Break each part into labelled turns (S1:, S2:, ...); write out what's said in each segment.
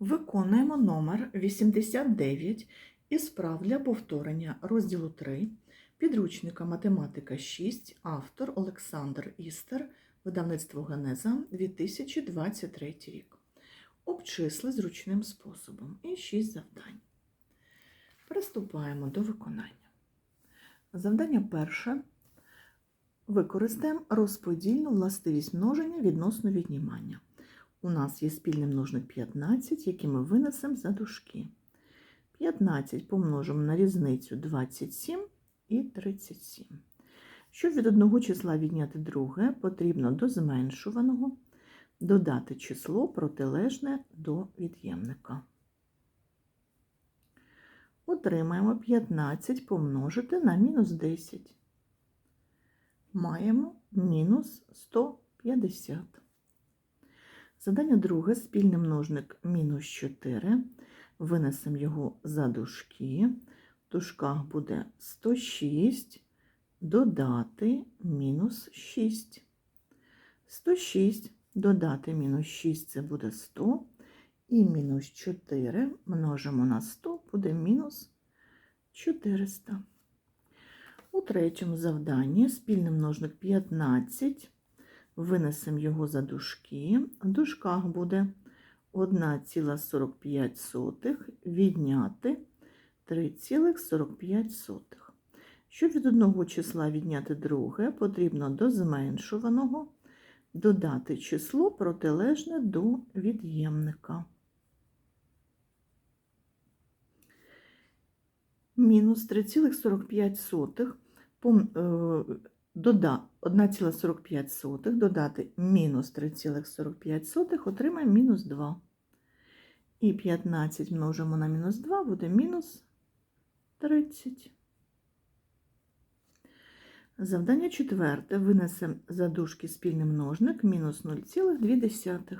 S1: Виконуємо номер 89 із прав для повторення розділу 3 підручника математика 6, автор Олександр Істер, видавництво Генеза 2023 рік. Обчисли зручним способом і 6 завдань. Приступаємо до виконання. Завдання перше. Використаємо розподільну властивість множення відносно віднімання. У нас є спільний множник 15, який ми винесемо за дужки. 15 помножимо на різницю 27 і 37. Щоб від одного числа відняти друге, потрібно до зменшуваного додати число протилежне до від'ємника. Отримаємо 15 помножити на мінус 10. Маємо мінус 150. Задання друге, спільний множник мінус 4. Винесемо його за дужки. В дужках буде 106, додати мінус 6. 106 додати мінус 6 це буде 100. І мінус 4 множимо на 100, буде мінус 400. У третьому завданні спільний множник 15. Винесемо його за дужки. В дужках буде 1,45 відняти 3,45. Щоб від одного числа відняти друге, потрібно до зменшуваного додати число протилежне до від'ємника. Мінус 3,45 дода 1,45 додати мінус 3,45 отримаємо мінус 2. І 15 множимо на мінус 2 буде мінус 30. Завдання четверте. Винесемо за дужки спільний множник мінус 0,2.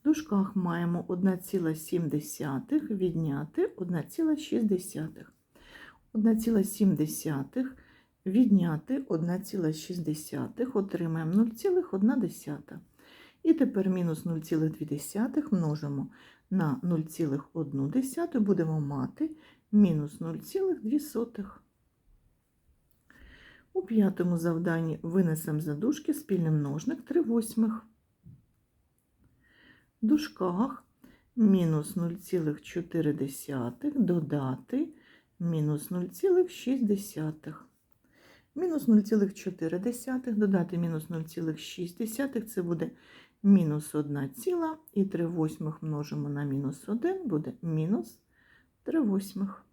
S1: В дужках маємо 1,7 відняти 1,6. 1,7 відняти 1,6 отримаємо 0,1. І тепер мінус 0,2 множимо на 0,1 будемо мати мінус 0,2. У п'ятому завданні винесемо за дужки спільний множник 3 восьмих. В дужках мінус 0,4 додати мінус 0,6. Мінус 0,4 додати мінус 0,6 це буде мінус 1 ціла, і 3 восьмих множимо на мінус 1 буде мінус 3 восьмих.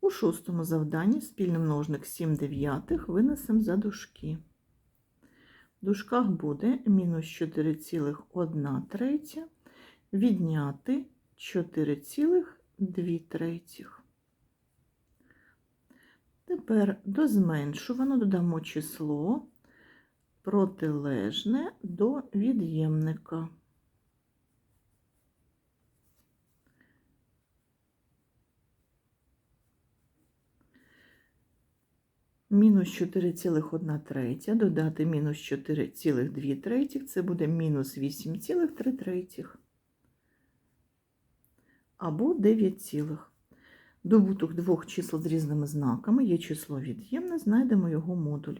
S1: У шостому завданні спільний множник 7 дев'ятих винесемо за дужки. В дужках буде мінус 4,1 третя відняти 4,2 третіх. Тепер до зменшувано додамо число протилежне до від'ємника. Мінус 4,1 третя, додати мінус 4,2 третіх, це буде мінус 8,3 третіх. Або 9 цілих. Добуток двох чисел з різними знаками є число від'ємне, знайдемо його модуль.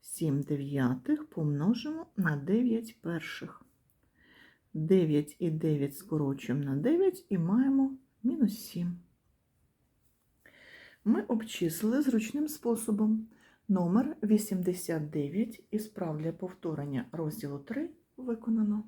S1: 7 дев'ятих помножимо на 9 перших. 9 і 9 скорочуємо на 9 і маємо мінус 7. Ми обчислили зручним способом. Номер 89 із прав для повторення розділу 3 виконано.